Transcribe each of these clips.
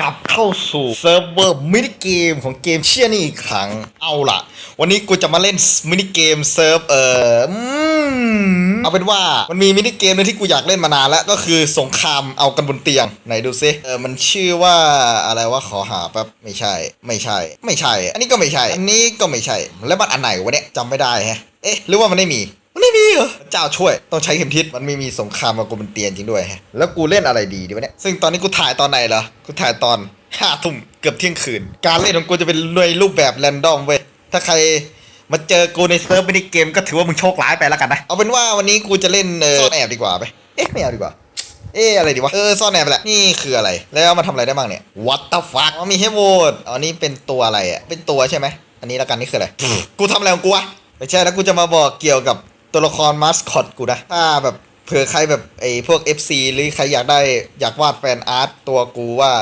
กลับเข้าสู่เซิร์ฟเวอร์มินิเกมของเกมเชี่ยนี่อีกครั้งเอาล่ะ วันนี้กูจะมาเล่นมินิเกมเซิร์ฟเออเอาเป็นว่ามันมีมินิเกมหนึงที่กูอยากเล่นมานานแล้วก็คือสงครามเอากันบนเตียงไหนดูซิเออมันชื่อว่าอะไรว่าขอหาแป๊บไม่ใช่ ไม่ใช่ ไม่ใช่ อันนี้ก็ไม่ใช่ อันนี้ก็ไม่ใช่ แล้วมันอันไหนวะเนี่ยจำไม่ได้แฮะเอ๊ะหรือว่ามันไม่มี มันไม่มีเหรอเจ้าช่วยต้องใช้เข็มทิศมันไม่มีสงครามมากูเป็นเตียนจริงด้วยแฮะแล้วกูเล่นอะไรดีดีวะเนี่ยซึ่งตอนนี้กูถ่ายตอนไหนเหรอกูถ่ายตอนห้าทุ่มเกือบเที่ยงคืน การเล่นของกูจะเป็นในรูปแบบแรนดอมเว้ยถ้าใครมาเจอกูในเซิร์ฟมินิเกมก็ถือว่ามึงโชคร้ายไปแล้วกันนะเอาเป็นว่าวันนี้กูจะเล่นเออซ่อนแอบดีกว่าไปเอ๊ะไม่เอาดีกว่าเอ๊ะอะไรดีวะเออซ่อนแอบไปแหละนี่คืออะไร แล้วมันทำอะไรได้บ้างเนี่ย What the fuck อ๋อมีให้โหวตอ๋อนี่เป็นตัวอะไรอะเป็นตัวใช่ไหมอันนี้ละกันนี่คืออะไรกูทำอะไรของกูวะไม่ใช่แล้วกูจะมาบอกเกี่ยวกับ ตัวละครมาสคอตกูนะถ้าแบบเผื่อใครแบบไอ้พวก FC หรือใครอยากได้อยากวาดแฟนอาร์ตตัวกูว่า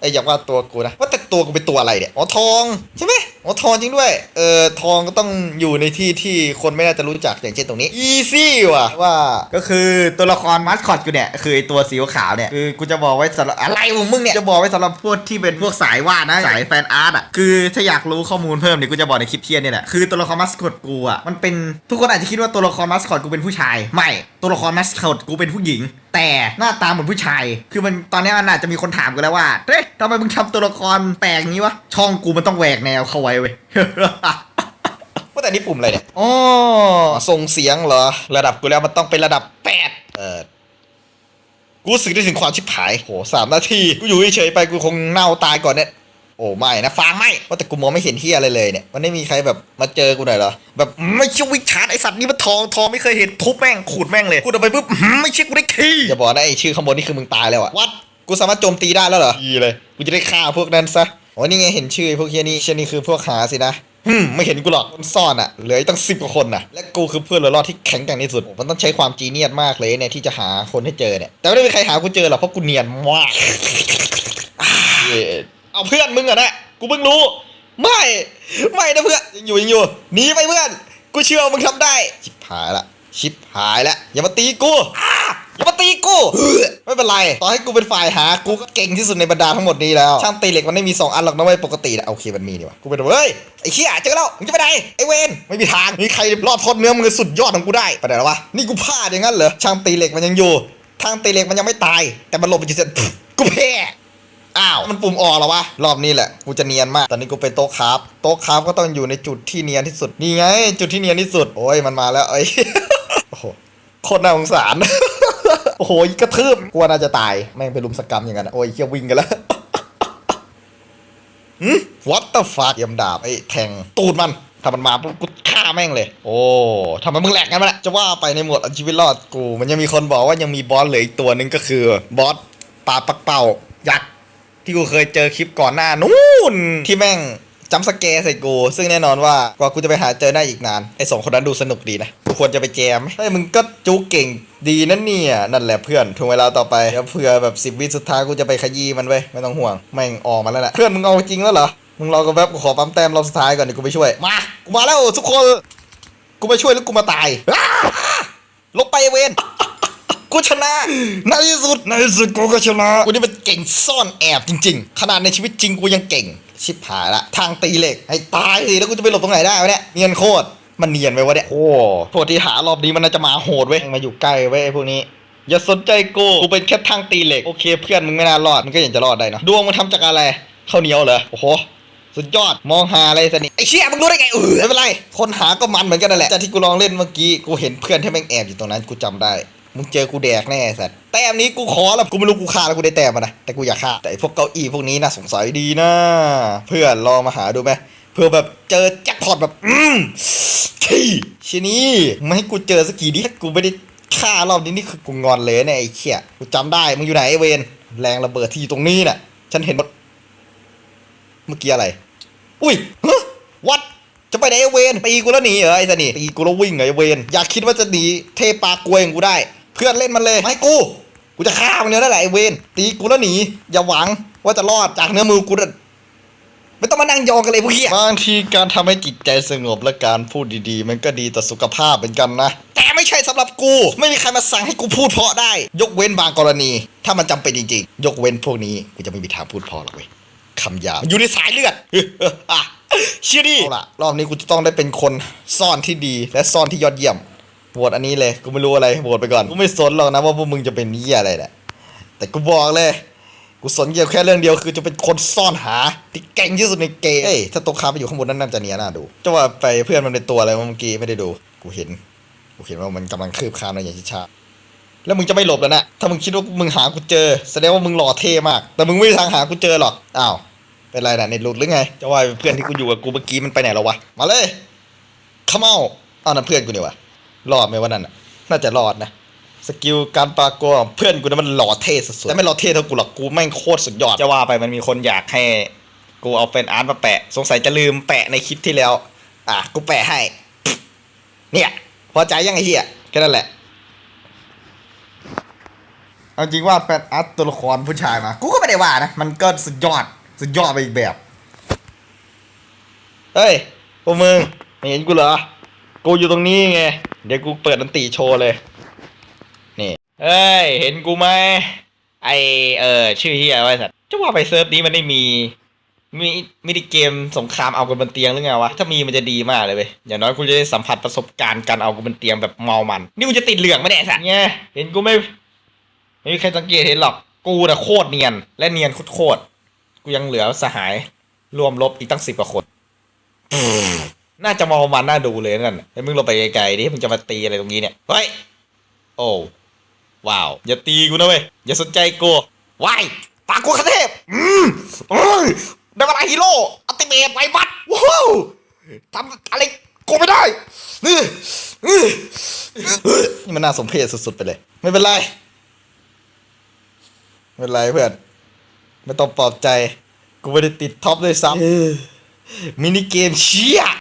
ไอ้อยากวาดตัวกูนะว่าแต่ตัวกูเป็นตัวอะไรเนี่ยอ๋อทองใช่ไหมอ๋อทองจริงด้วย เออทองก็ต้องอยู่ในที่ที่คนไม่น่าจะรู้จักอย่างเช่นตรงนี้ อีซี่ว่ะว่าก็คือตัวละครมาสคอตกูเนี่ยคือไอตัวสีขาวเนี่ยคือกูจะบอกไว้สำหรับอะไรของมึงเนี่ยจะบอกไว้สำหรับพวกที่เป็นพวกสายวาดนะสายแฟนอาร์ตอะคือถ้าอยากรู้ข้อมูลเพิ่มเนี่ยกูจะบอกในคลิปเทียนนี่แหละคือตัวละครมาสคอตกูอะมันเป็นทุกคนอาจจะคิดว่าตัวละครมาสคอตกูเป็นผู้ชายไม่ตัวละครมาสคอตกูเป็นผู้หญิง แต่หน้าตาเหมือนผู้ชาย คือมันตอนนี้มันอาจจะมีคนถามกันแล้วว่าเฮ้ยทำไมมึงทำตัวละครแปลกงี้วะช่องกูมันต้องแหวกแนวเขาไว้เว้ยว่าแต่นี่ปุ่มอะไรเนี่ยอ๋อส่งเสียงเหรอ ระดับกูแล้วมันต้องเป็นระดับแปดเออกูรู้สึกได้ถึงความชิบหายโหสามนาที กูอยู่เฉยๆไปกูคงเน่าตายก่อนเนี่ยโอ้ไม่นะฟางไม่ว่าแต่กูมองไม่เห็นที่อะไรเลยเนี่ยมันไม่มีใครแบบมาเจอกูหน่อยเหรอแบบไม่เชื่อวิชาร์ดไอสัตว์นี่มันทองทองไม่เคยเห็นทุบแม่งขูดแม่งเลยกูเดินไปปุ๊บอื้อหือไม่เชื่อกูได้ขี้อย่าบอกนะไอชื่อข้างบนนี่คือมึงตายแล้วอะวัดกูสามารถโจมตีได้แล้วเหรอดีเลยกูจะได้ฆ่าพวกนั้นซะ โอ้นี่ไงเห็นชื่อพวกเฮียนี่เชนี่คือพวกหาสินะฮึมไม่เห็นกูหรอกมันซ่อนอะเหลืออีกตั้งสิบกว่าคนนะและกูคือเพื่อนเหลือรอดที่แข็งแกร่งที่สุด มันต้องใช้ความจีเนียสมากเลยเนี่ยที่จะหาคนให้เจอเนี่ย แต่ไม่ได้มีใครหากูเจอหรอกเพราะกูเนียนมากเย้เอาเพื่อนมึงอะนะกูเพิ่งรู้ ไม่ ไม่นะเพื่อนยังอยู่ยังอยู่หนีไปเพื่อน กูเชื่อมึงทำได้ ชิบหายละ ชิบหายละอย่ามาตีกู ไม่เป็นไรต่อให้กูเป็นฝ่ายหากูก็เก่งที่สุดในบรรดาทั้งหมดนี้แล้วช่างตีเหล็กมันไม่มีสองอันหรอกนะเว้ยปกตินะโอเคมันมีดีวะกูเป็นเฮ้ยไอ้เขี้ยเจอแล้วมึงจะไปไหนไอ้เวนไม่มีทางมีใครรอดพ้นเนื้อมือสุดยอดของกูได้ไปไหนแล้ววะนี่กูพลาดอย่างนั้นเหรอช่างตีเหล็กมันยังอยู่ทางตีเหล็กมันยังไม่ตาย แต่มันหลบไปจุดเสร็จกูแพ้อ้าวมันปุ่มออกแล้ววะรอบนี้แหละกูจะเนียนมาก ตอนนี้กูเป็นโต๊ะคราฟโต๊ะคราฟก็ต้องอยู่ในจุดที่เนียนที่สุดนี่ไง จุดที่เนียนที่สุด โอ้ยมันมาแล้วเอ้โอ้โหโคตรน่าสงสาร โอ้โหกระทืบกลัวน่าจะตาย แม่งไปลุมสกรรมอย่างนั้นอะโอ้ยเคียววิ่งกันแล้วหืม what the fuck เยี่ยมดาบไอ้แทงตูดมันถ้ามันมาปุ๊บกูฆ่าแม่งเลย โอ้ทำไมมึงแหลกกันมาละจะว่าไปในหมวดเอาชีวิตรอดกู มันยังมีคนบอกว่ายังมีบอสเหลืออีกตัวหนึงก็คือบอสปลาปักเป่ายักษ์ที่กูเคยเจอคลิปก่อนหน้านู้นที่แม่งจำสแกร์ใส่กู ซึ่งแน่นอนว่ากว่ากูจะไปหาเจอได้อีกนาน ไอ้สองคนนั้นดูสนุกดีนะกู ควรจะไปแจมไหมเฮ้ยมึงก็จูเก่งดีนั่นเนี่ยนั่นแหละเพื่อนถึงเวลาต่อไปเดี๋ยวเผื่อแบบสิบวิสุดท้ายกูจะไปขยี้มันเว้ยไม่ต้องห่วงแม่งออกมาแล้วแหละเพื่อนมึงเอาจริงแล้วเหรอมึงรอกันแป๊บกูขอปั๊มแต้มรอบสุดท้ายก่อนเดี๋ยวกูไปช่วยมากูมาแล้วทุกคนกูมาช่วยแล้วกูมาตายอ้าลงไปไอ้เวนกูชนะในที่สุดในที่สุดกูก็ชนะกูนี่มันเก่งซ่อนแอบจริง ๆ ขนาดในชีวิตจริงกูยังเก่ง ชิบหายละ ทางตีเหล็กให้ตายสิแล้วกูจะไปหลบตรงไหนได้วะเนี่ยเนียนโคตร มันเนียนไปวะเนี่ยโอ้พวกที่หารอบนี้มันน่าจะมาโหดเว้ยมาอยู่ใกล้เว้ยไอ้พวกนี้อย่าสนใจกู กูเป็นแค่ทางตีเหล็ก โอเคเพื่อนมึงไม่น่ารอด มึงก็ยังจะรอดได้เนอะดวงมันทำจากอะไร ข้าวเหนียวเหรอ โอ้โห สุดยอด มองหาอะไรสนิทไอ้เชี่ยมึงรู้ได้ไงเออไม่เป็นไร คนหาก็มันเหมือนกันนั่นแหละ จากที่กูลองเล่นเมื่อกี้ กูเห็นเพื่อนที่แม่งแอบอยู่ตรงนั้น กูจำได้ มึงเจอกูแดกแน่สัตว์ แต้มนี้กูขอแล้วกูไม่รู้กูฆ่าแล้วกูได้แต้มมานะ แต่กูอยากฆ่า แต่ไอ้พวกเก้าอี้พวกนี้น่าสงสัยดีนะ เพื่อนลองมาหาดูไหม เพื่อแบบเจอแจ็คพอตแบบ อืมขี้ชินี่ไม่ให้กูเจอสักกี่ดิถ้ากูไม่ได้ฆ่ารอบนี้นี่คือกูงอนเลยเนี่ยไอ้เชี่ยกูจำได้มึงอยู่ไหนไอ้เวนแรงระเบิดที่อยู่ตรงนี้น่ะ ฉันเห็นหมดเมื่อกี้อะไร อุ้ยฮะวัดจะไปไหนไอ้เวนตีกูแล้วหนีเหรอไอ้สนี่ตีกูแล้ววิ่งเหรอไอ้เวนอย่าคิดว่าจะหนีเทปากลวยของกูได้ เพื่อนเล่นมันเลยไม่กูกูจะฆ่ามันเดียวนั่นแหละไอ้เวนตีกูแล้วหนีอย่าหวังว่าจะรอดจากเนื้อมือกูนะ ไม่ต้องมานั่งยองกันเลยพวกเฮียบางทีการทำให้จิตใจสงบและการพูดดีๆ มันก็ดีต่อสุขภาพเหมือนกันนะ แต่ไม่ใช่สำหรับกู ไม่มีใครมาสั่งให้กูพูดเพราะได้ ยกเว้นบางกรณี ถ้ามันจำเป็นจริงๆ ยกเว้นพวกนี้กูจะไม่มีทางพูดเพอหรอกเว้ยคำหยาบอยู่ในสายเลือด อะเชื่อดิเอาล่ะรอบนี้กูจะต้องได้เป็นคนซ่อนที่ดีและซ่อนที่ยอดเยี่ยมโหวตอันนี้เลยกูไม่รู้อะไรโหวตไปก่อนกูไม่สนหรอกนะว่าพวกมึงจะเป็นเหี้ยอะไรแหละแต่กูบอกเลย กูสนเกี่ยวแค่เรื่องเดียวคือจะเป็นคนซ่อนหาที่เก่งที่สุดในเกมเอ้ยถ้าตกค้าไปอยู่ข้างบนนั่นน่าจะเนียน่าดูจะว่าไปเพื่อนมันเป็นตัวอะไรเมื่อกี้ไม่ได้ดู กูเห็น กูเห็นว่ามันกำลังคืบคานมาอย่างช้าๆแล้วมึงจะไม่หลบแล้วนะถ้ามึงคิดว่ามึงหากูเจอ แสดงว่ามึงหล่อเท่มาก แต่มึงไม่มีทางหากูเจอหรอกอ้าวเป็นไรนะเน็ตหลุดหรือไงจะว่าเพื่อนที่กูอยู่กับกูเมื่อกี้มันไปไหนแล้ววะมาเลยขมเอาเอานั่นเพื่อนกูเนี่วะรอดไหมวะนั่นน่ะน่าจะรอดนะ สกิลการปรากฏของเพื่อนกูนั้นมันหล่อเท่สุดๆแต่ไม่หล่อเท่เท่ากูหรอกกูแม่งโคตรสุดยอดจะว่าไปมันมีคนอยากให้กูเอาเป็นอาร์ตมาแปะ สงสัยจะลืมแปะในคลิปที่แล้ว อะกูแปะให้ เนี่ยพอใจยังไอ้เหี้ยแค่นั้นแหละเอาจริงว่าแฟนอาร์ตตัวละครผู้ชายมากูก็ไม่ได้ว่านะมันก็สุดยอดสุดยอดไปอีกแบบเฮ้ยพวกมึงไม่เห็นกูเหรอกูอยู่ตรงนี้ไงเดี๋ยวกูเปิดดนตรีโชว์เลยนี่ เฮ้ย เห็นกูไหมไอเออชื่อเฮียไว้สัตว์จะว่าไปเซิร์ฟนี้มันได้มีมีมินิเกมสงครามเอากันบนเตียงหรือไงวะ ถ้ามีมันจะดีมากเลยเว้ยอย่างน้อยกูจะได้สัมผัสประสบการณ์การเอากันบนเตียงแบบเมามัน นี่กูจะติดเหลืองไหมเนี่ยไอ้สัตว์เนี่ยเห็นกูไม่ไม่มีใครสังเกตเห็นหรอกกูน่ะโคตรเนียน และเนียนโคตรๆกูยังเหลือสหายรวมลบอีกตั้งสิบกว่าคน น่าจะเมามันน่าดูเลยนั่นน่ะแล้วมึงลงไปไกลๆดิมึงจะมาตีอะไรตรงนี้เนี่ยเฮ้ยโอ้ ว้าว อย่าตีกูนะเว้ย อย่าสนใจกูว้ายปากกูคาเทพ อืมเอ้ยได้เวลาฮีโร่อัลติเมทไวบัตว้าวทำอะไรกูไม่ได้นี่นี่นี่มันน่าสมเพชสุดๆไปเลย ไม่เป็นไร ไม่เป็นไรเพื่อน ไม่ต้องปลอบใจ กูไม่ได้ติดท็อปเลยซ้ำมินิเกมเชี่ย